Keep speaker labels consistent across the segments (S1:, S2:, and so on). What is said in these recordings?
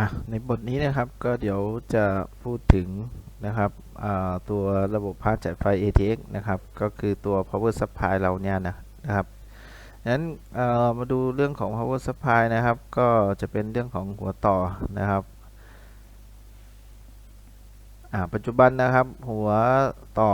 S1: อะในบทนี้นะครับก็เดี๋ยวจะพูดถึงนะครับตัวระบบพาสจ่ายไฟ ATX นะครับ ก็คือตัว power supply เราเนี่ยนะนะครับงั้นมาดูเรื่องของ power supply นะครับ ก็จะเป็นเรื่องของหัวต่อนะครับปัจจุบันนะครับ หัวต่อ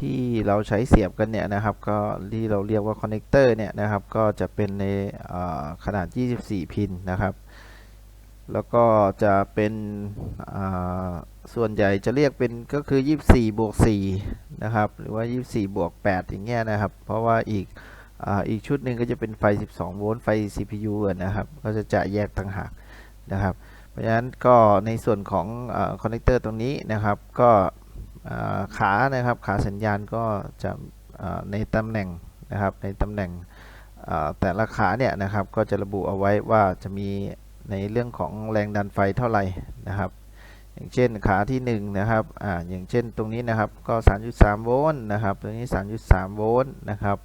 S1: ที่เราใช้เสียบกันเนี่ยนะครับ ก็ที่เราเรียกว่าคอนเนคเตอร์เนี่ยนะครับ ก็จะเป็นในขนาด 24 พินนะครับ แล้วก็จะเป็นส่วนใหญ่จะเรียกเป็นก็คือ 24บวก4นะครับ หรือว่า 24บวก8อย่างเงี้ยนะครับ เพราะว่าอีกออีกชุดหนึ่งก็จะเป็นไฟ 12 โวลต์ไฟ CPU นะครับ ก็จะจ่ายแยกต่างหากนะครับ เพราะฉะนั้นก็ในส่วนของคอนเนคเตอร์ตรงนี้นะครับ ก็ขานะครับขาสัญญาณก็จะในตำแหน่งนะครับในตำแหน่งแต่ละขาเนี่ยนะครับก็จะระบุเอาไว้ว่าจะมี ในเรื่องของแรงดันไฟเท่าไหร่นะครับ อย่างเช่นขาที่1นะครับอ่าอย่างเช่นตรงนี้นะครับก็ 3.3 โวลต์นะครับตัวนี้ 3.3 โวลต์นะครับ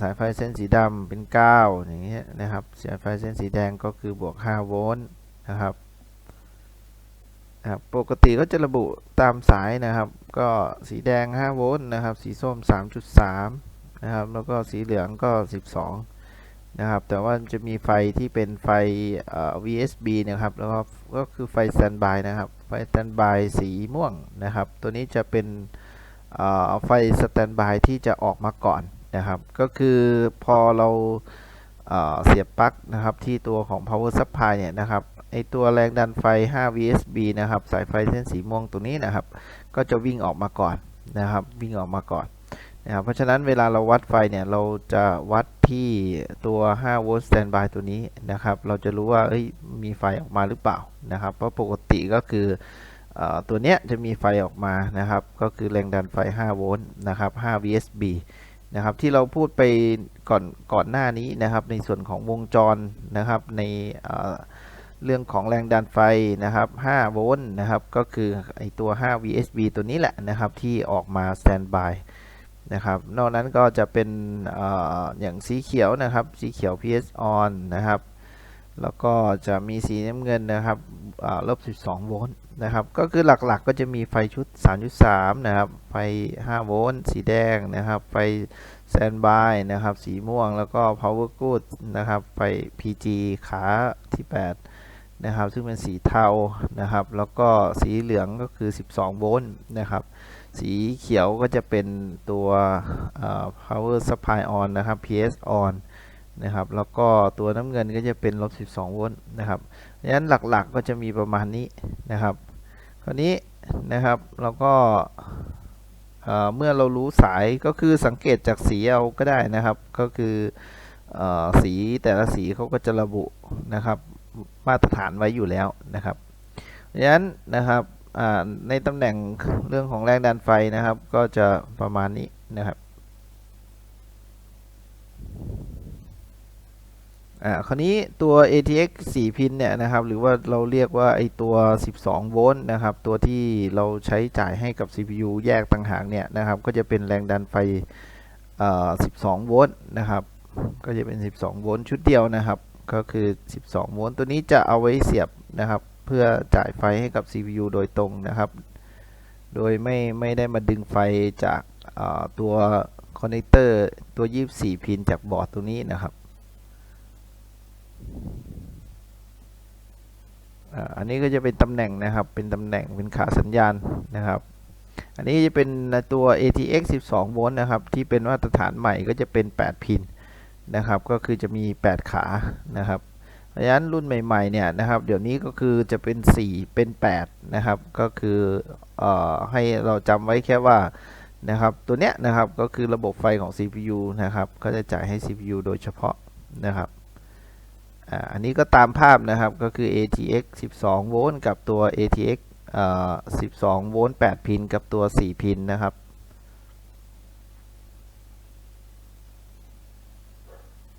S1: สายไฟเส้นสีดำเป็น 9 อย่างเงี้ยนะครับสายไฟเส้นสีแดงก็คือบวก 5 โวลต์นะครับนะครับปกติก็จะระบุตามสายนะครับ ก็สีแดง 5 โวลต์นะครับ สีส้ม 3.3 นะครับ แล้วก็สีเหลืองก็ 12 นะครับแต่ว่าจะมีไฟที่เป็นไฟ VSB นะครับแล้วก็ก็คือไฟสแตนบายนะครับไฟสแตนบายสีม่วงนะครับ ตัวนี้จะเป็นไฟสแตนบายที่จะออกมาก่อนนะครับ ก็คือพอเราเอ่อเสียบปลั๊กนะครับที่ตัวของ power supply เนี่ยนะครับไอตัวแรงดันไฟ 5 VSB นะครับ สายไฟเส้นสีม่วงตรงนี้นะครับ ก็จะวิ่งออกมาก่อนนะครับ วิ่งออกมาก่อน นะครับเพราะฉะนั้นเวลาเราวัดไฟเนี่ยเราจะวัดที่ตัว 5 โวลต์สแตนบายตัวนี้นะครับ เราจะรู้ว่าเอ้ยมีไฟออกมาหรือเปล่านะครับ เพราะปกติก็คืออตัวเนี้ยจะมีไฟออกมานะครับ ก็คือแรงดันไฟ 5 โวลต์นะครับ5 VSB นะครับที่เราพูดไปก่อนก่อนหน้านี้นะครับ ในส่วนของวงจรนะครับในเเรื่องของแรงดันไฟนะครับ 5 โวลต์นะครับ ก็คือไอตัว 5 VSB ตัวนี้แหละนะครับที่ออกมาสแตนบาย นะครับ นอกนั้นก็จะเป็นออย่างสีเขียวนะครับ สีเขียว PS on นะครับ แล้วก็จะมีสีน้ำเงินนะครับลบ 12 โวลต์นะครับ ก็คือหลักๆก็จะมีไฟชุด 3.3 นะครับ ไฟ 5 โวลต์ สีแดงนะครับ ไฟ standby นะครับ สีม่วง แล้วก็ power good นะครับ ไฟ PG ขาที่ 8 นะครับ ซึ่งเป็นสีเทา นะครับ แล้วก็สีเหลืองก็คือ 12 โวลต์ นะครับ สีเขียวก็จะเป็นตัว power supply on นะครับ PS on นะครับ แล้วก็ตัวน้ำเงินก็จะเป็นลบ 12 โวลต์นะครับดังนั้นหลักๆก็จะมีประมาณนี้นะครับ คราวนี้นะครับเราก็เมื่อเรารู้สายก็คือสังเกตจากสีเอาก็ได้นะครับ ก็คืออสีแต่ละสีเขาก็จะระบุนะครับ มาตรฐานไว้อยู่แล้วนะครับดังนั้นนะครับ ในตำแหน่งเรื่องของแรงดันไฟนะครับ ก็จะประมาณนี้นะครับอ่าคราวนี้ตัว ATX 4 พินเนี่ยนะครับ หรือว่าเราเรียกว่าไอตัว 12 โวลต์นะครับ ตัวที่เราใช้จ่ายให้กับ CPU แยกต่างหากเนี่ยนะครับ ก็จะเป็นแรงดันไฟอ่อ12 โวลต์นะครับ ก็จะเป็น 12 โวลต์ชุดเดียวนะครับ ก็คือ 12 โวลต์ตัวนี้จะเอาไว้เสียบนะครับ เพื่อจ่ายไฟให้กับ CPU โดยตรงนะครับ โดยไม่ไม่ได้มาดึงไฟจากตัวคอนเนคเตอร์ตัว 24 พินจากบอร์ดตัวนี้นะครับ อันนี้ก็จะเป็นตำแหน่งนะครับ เป็นตำแหน่งเป็นขาสัญญาณนะครับ อันนี้จะเป็นตัว ATX 12 โวลต์นะครับ ที่เป็นมาตรฐานใหม่ก็จะเป็น 8 พินนะครับ ก็คือจะมี 8 ขานะครับ เพราะฉะนั้นรุ่นใหม่ๆเนี่ยนะครับ เดี๋ยวนี้ก็คือจะเป็น 4 เป็น 8 นะครับ ก็คือเอ่อให้เราจำไว้แค่ว่านะครับตัวเนี้ยนะครับก็คือระบบไฟของ CPU นะครับก็จะจ่ายให้ CPU โดยเฉพาะนะครับอ,อันนี้ก็ตามภาพนะครับก็คือ ATX 12 โวลต์กับตัว ATX เอ่อ12 โวลต์ 8 พิน กับตัว 4 พินนะครับ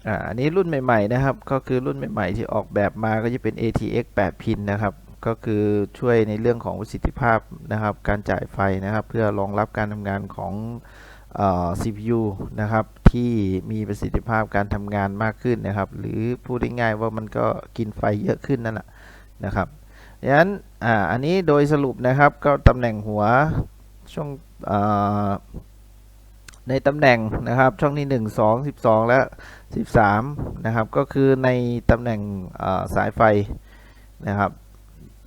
S1: อ่าอันนี้รุ่นใหม่ๆนะครับ ก็คือรุ่นใหม่ๆที่ออกแบบมาก็จะเป็น ATX 8 พินนะครับ ก็คือช่วยในเรื่องของประสิทธิภาพนะครับ การจ่ายไฟนะครับ เพื่อรองรับการทำงานของเอ่อ CPU นะครับ ที่มีประสิทธิภาพการทำงานมากขึ้นนะครับ หรือพูดง่ายๆว่ามันก็กินไฟเยอะขึ้นนั่นแหละนะครับดังนั้นอ่าอันนี้โดยสรุปนะครับก็ตำแหน่งหัวช่วงอ่า ในตำแหน่งนะครับช่องที่ 1 2 12 และ 13 นะครับ ก็คือในตำแหน่งสายไฟนะครับ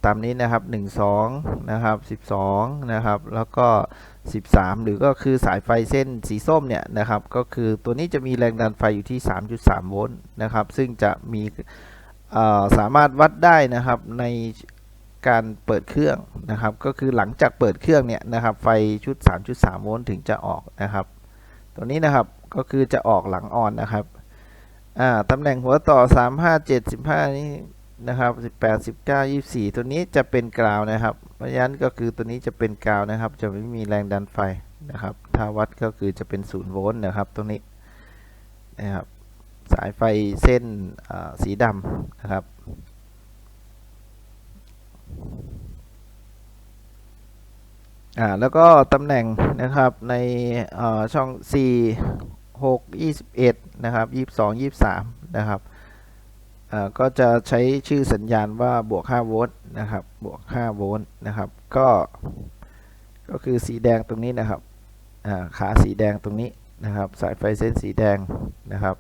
S1: ตามนี้นะครับ 1 2 นะครับ 12 นะครับ แล้วก็ 13 หรือก็คือสายไฟเส้นสีส้มเนี่ยนะครับ ก็คือตัวนี้จะมีแรงดันไฟอยู่ที่ 3.3 โวลต์นะครับ ซึ่งจะมีสามารถวัดได้นะครับในการเปิดเครื่องนะครับ ก็คือหลังจากเปิดเครื่องเนี่ยนะครับ ไฟชุด 3.3 โวลต์ถึงจะออกนะครับ ตัวนี้นะครับก็คือจะออกหลังออนนะครับอ่าตำแหน่งหัวต่อ 35 75นี่นะครับ 18 19 24 ตัวนี้จะเป็นกราวนะครับเพราะฉะนั้นก็คือตัวนี้จะเป็นกราวนะครับ จะไม่มีแรงดันไฟนะครับถ้าวัดก็คือจะเป็น0โวลต์นะครับตรงนี้นะครับสายไฟเส้นสีดำนะครับ อ่าแล้วก็ตำแหน่งนะครับในช่อง 4 6 21 นะครับ 22 23 นะครับอ่าก็จะใช้ชื่อสัญญาณว่าบวก 5 โวลต์นะครับ บวก 5 โวลต์นะครับ ก็ ก็คือสีแดงตรงนี้นะครับอ่าขาสีแดงตรงนี้นะครับ สายไฟเส้นสีแดงนะครับ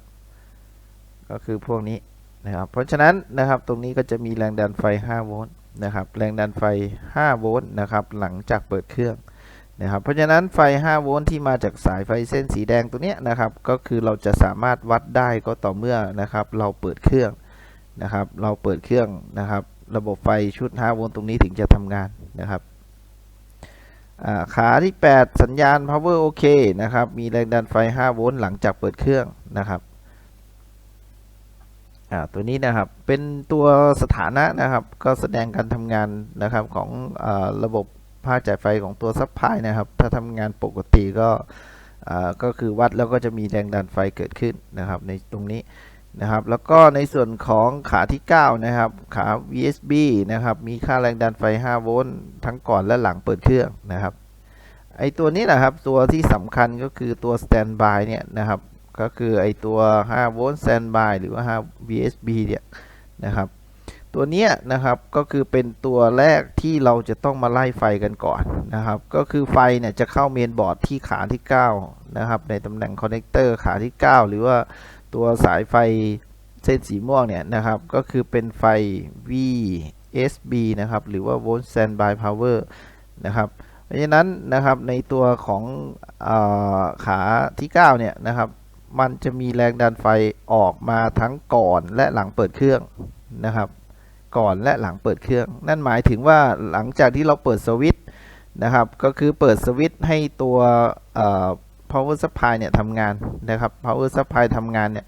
S1: ก็คือพวกนี้นะครับ เพราะฉะนั้นนะครับ ตรงนี้ก็จะมีแรงดันไฟ 5 โวลต์ นะครับแรงดันไฟ 5 โวลต์นะครับหลังจากเปิดเครื่องนะครับเพราะฉะนั้นไฟ 5 โวลต์ที่มาจากสายไฟเส้นสีแดงตัวเนี้ยนะครับก็คือเราจะสามารถวัดได้ก็ต่อเมื่อนะครับเราเปิดเครื่องนะครับเราเปิดเครื่องนะครับระบบไฟชุด 5 โวลต์ตรงนี้ถึงจะทำงานนะครับขาที่ 8 สัญญาณ power OK นะครับมีแรงดันไฟ 5 โวลต์หลังจากเปิดเครื่องนะครับ อ่าตัวนี้นะครับเป็นตัวสถานะนะครับก็แสดงการทำงานนะครับของอระบบภาคจ่ายไฟของตัวซัพพลายนะครับ ถ้าทำงานปกติก็ก็คือวัดแล้วก็จะมีแรงดันไฟเกิดขึ้นนะครับในตรงนี้นะครับ แล้วก็ในส่วนของขาที่ 9 นะครับ ขา VSB นะครับ มีค่าแรงดันไฟ 5 โวลต์ทั้งก่อนและหลังเปิดเครื่องนะครับ ไอตัวนี้นะครับ ตัวที่สำคัญก็คือตัว standby เนี่ยนะครับ ก็คือไอตัว5โวลต์ standby หรือว่า5 VSB เนี่ยนะครับ ตัวเนี้ยนะครับก็คือเป็นตัวแรกที่เราจะต้องมาไล่ไฟกันก่อนนะครับ ก็คือไฟเนี่ยจะเข้าเมนบอร์ดที่ขาที่ 9 นะครับ ในตำแหน่งคอนเนคเตอร์ขาที่ 9 หรือว่าตัวสายไฟเส้นสีม่วงเนี่ยนะครับ ก็คือเป็นไฟ VSB นะครับ หรือว่า Volt Standby Power นะครับ เพราะฉะนั้นนะครับในตัวของอขาที่ 9 เนี่ยนะครับ มันจะมีแรงดันไฟออกมาทั้งก่อนและหลังเปิดเครื่องนะครับ ก่อนและหลังเปิดเครื่อง นั่นหมายถึงว่าหลังจากที่เราเปิดสวิตช์นะครับ ก็คือเปิดสวิตช์ให้ตัว power supply เนี่ยทำงานนะครับ power supply ทำงานเนี่ย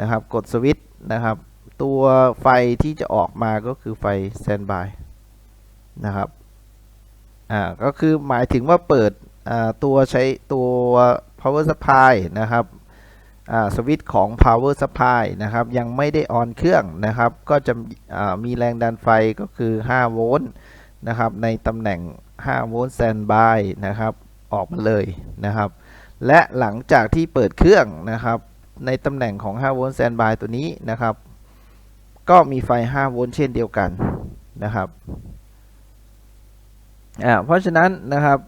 S1: นะครับ กดสวิตช์นะครับ ตัวไฟที่จะออกมาก็คือไฟ standby นะครับ อ่า ก็คือหมายถึงว่าเปิดตัวใช้ตัว power supply นะครับ สวิตช์ของ power supply นะครับ ยังไม่ได้ออนเครื่องนะครับ ก็จะมีแรงดันไฟก็คือ 5 โวลต์นะครับ ในตำแหน่ง 5 โวลต์ standby นะครับ ออกมาเลยนะครับ และหลังจากที่เปิดเครื่องนะครับ ในตำแหน่งของ 5 โวลต์ standby ตัวนี้นะครับ ก็มีไฟ 5 โวลต์เช่นเดียวกันนะครับ เพราะฉะนั้นนะครับ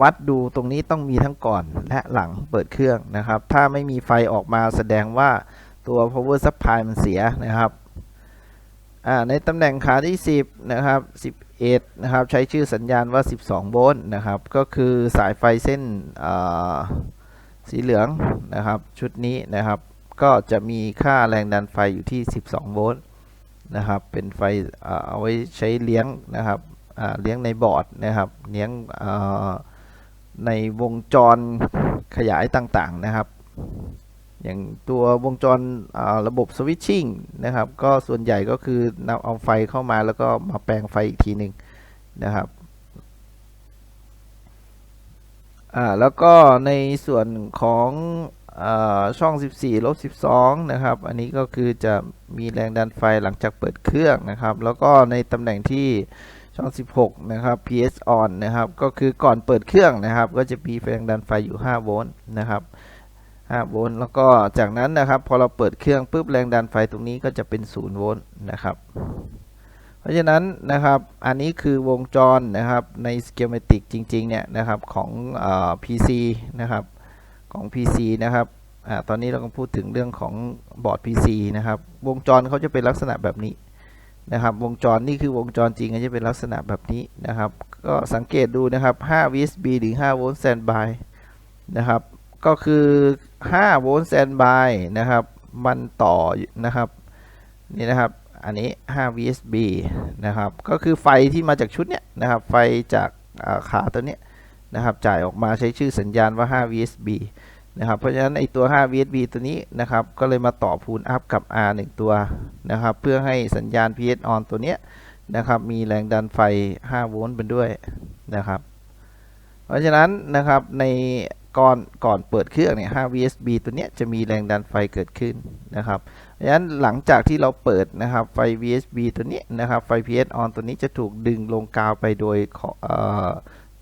S1: วัดดูตรงนี้ต้องมีทั้งก่อนและหลังเปิดเครื่องนะครับ ถ้าไม่มีไฟออกมาแสดงว่าตัว power supply มันเสียนะครับในตำแหน่งขาที่ 10 นะครับ 11 นะครับ ใช้ชื่อสัญญาณว่า 12 โวลต์นะครับ ก็คือสายไฟเส้นสีเหลืองนะครับ ชุดนี้นะครับ ก็จะมีค่าแรงดันไฟอยู่ที่ 12 โวลต์นะครับ เป็นไฟเอาไว้ใช้เลี้ยงนะครับ เลี้ยงในบอร์ดนะครับเลี้ยงในวงจรขยายต่างๆนะครับ อย่างตัววงจรระบบสวิตชิ่งนะครับ ก็ส่วนใหญ่ก็คือนำเอาไฟเข้ามาแล้วก็มาแปลงไฟอีกทีหนึ่งนะครับแล้วก็ในส่วนของอช่อง 14ลบ12 นะครับ อันนี้ก็คือจะมีแรงดันไฟหลังจากเปิดเครื่องนะครับ แล้วก็ในตำแหน่งที่ ช่อง 16 นะครับ PS on นะครับ ก็คือก่อนเปิดเครื่องนะครับ ก็จะมีแรงดันไฟอยู่ 5 โวลต์นะครับ 5 โวลต์ แล้วก็จากนั้นนะครับ พอเราเปิดเครื่องปุ๊บแรงดันไฟตรงนี้ก็จะเป็น 0 โวลต์นะครับ เพราะฉะนั้นนะครับ อันนี้คือวงจรนะครับใน schematic จริงๆ เนี่ยนะครับของอ PC นะครับ ของ PC นะครับอตอนนี้เราก็พูดถึงเรื่องของบอร์ด PC นะครับ วงจรเขาจะเป็นลักษณะแบบนี้ นะครับ วงจรนี่คือวงจรจริงก็จะเป็นลักษณะแบบนี้นะครับ ก็สังเกตดูนะครับ 5 VSB หรือ 5 โวลต์ standby นะครับ ก็คือ 5 โวลต์ standby นะครับ มันต่อนะครับนี่นะครับ อันนี้ 5 VSB นะครับ ก็คือไฟที่มาจากชุดเนี้ยนะครับ ไฟจากขาตัวเนี้ยนะครับ จ่ายออกมาใช้ชื่อสัญญาณว่า 5 VSB นะครับ เพราะฉะนั้นไอตัว 5 VSB ตัวนี้นะครับ ก็เลยมาต่อพูลอัพกับ R 1 ตัวนะครับ เพื่อให้สัญญาณ PS on ตัวเนี้ยนะครับ มีแรงดันไฟ 5 โวลต์เป็นด้วยนะครับ เพราะฉะนั้นนะครับในก่อนก่อนเปิดเครื่องเนี่ย 5 VSB ตัวเนี้ยจะมีแรงดันไฟเกิดขึ้นนะครับเพราะฉะนั้นหลังจากที่เราเปิดนะครับไฟ VSB ตัวนี้นะครับไฟ PS on ตัวนี้จะถูกดึงลงกาวไปโดยขอเอ่อ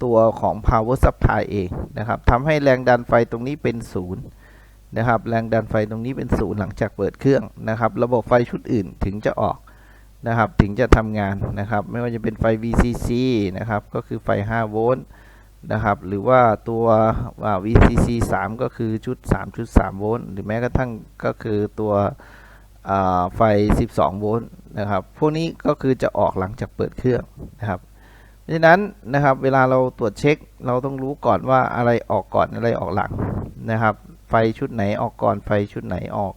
S1: ตัวของ power supply เองนะครับทำให้แรงดันไฟตรงนี้เป็นศูนย์นะครับ แรงดันไฟตรงนี้เป็นศูนย์หลังจากเปิดเครื่องนะครับ ระบบไฟชุดอื่นถึงจะออกนะครับ ถึงจะทำงานนะครับ ไม่ว่าจะเป็นไฟ VCC นะครับ ก็คือไฟ 5 โวลต์นะครับ หรือว่าตัว VCC 3 ก็คือชุด 3.3 โวลต์ หรือแม้กระทั่งก็คือตัวไฟ 12 โวลต์นะครับ พวกนี้ก็คือจะออกหลังจากเปิดเครื่องนะครับ เพราะฉะนั้นนะครับเวลาเราตรวจเช็ค เราต้องรู้ก่อนว่าอะไรออกก่อนอะไรออกหลังนะครับ ไฟชุดไหนออกก่อนไฟชุดไหนออก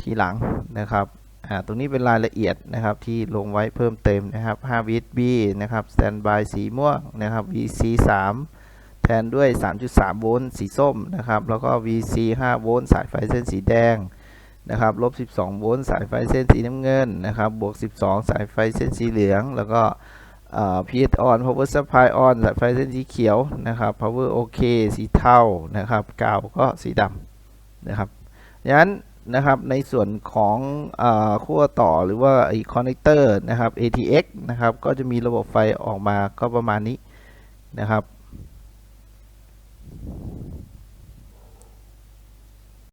S1: ทีหลังนะครับอ่าตรงนี้เป็นรายละเอียดนะครับที่ลงไว้เพิ่มเติมนะครับ5 VSB นะครับ Standby สีม่วงนะครับ VC 3แทนด้วย 3.3 โวลต์สีส้มนะครับ แล้วก็ VC 5 โวลต์สายไฟเส้นสีแดงนะครับลบ 12 โวลต์สายไฟเส้นสีน้ำเงินนะครับบวก 12 สายไฟเส้นสีเหลือง แล้วก็ PS on power supply on สายไฟเส้นสีเขียวนะครับ power เคสีเทานะครับกาวก็สีดำนะครับยันนะครับในส่วนของขั้วต่อหรือว่าอคอนเนคเตอร์นะครับ ATX นะครับก็จะมีระบบไฟออกมาก็ประมาณนี้นะครับ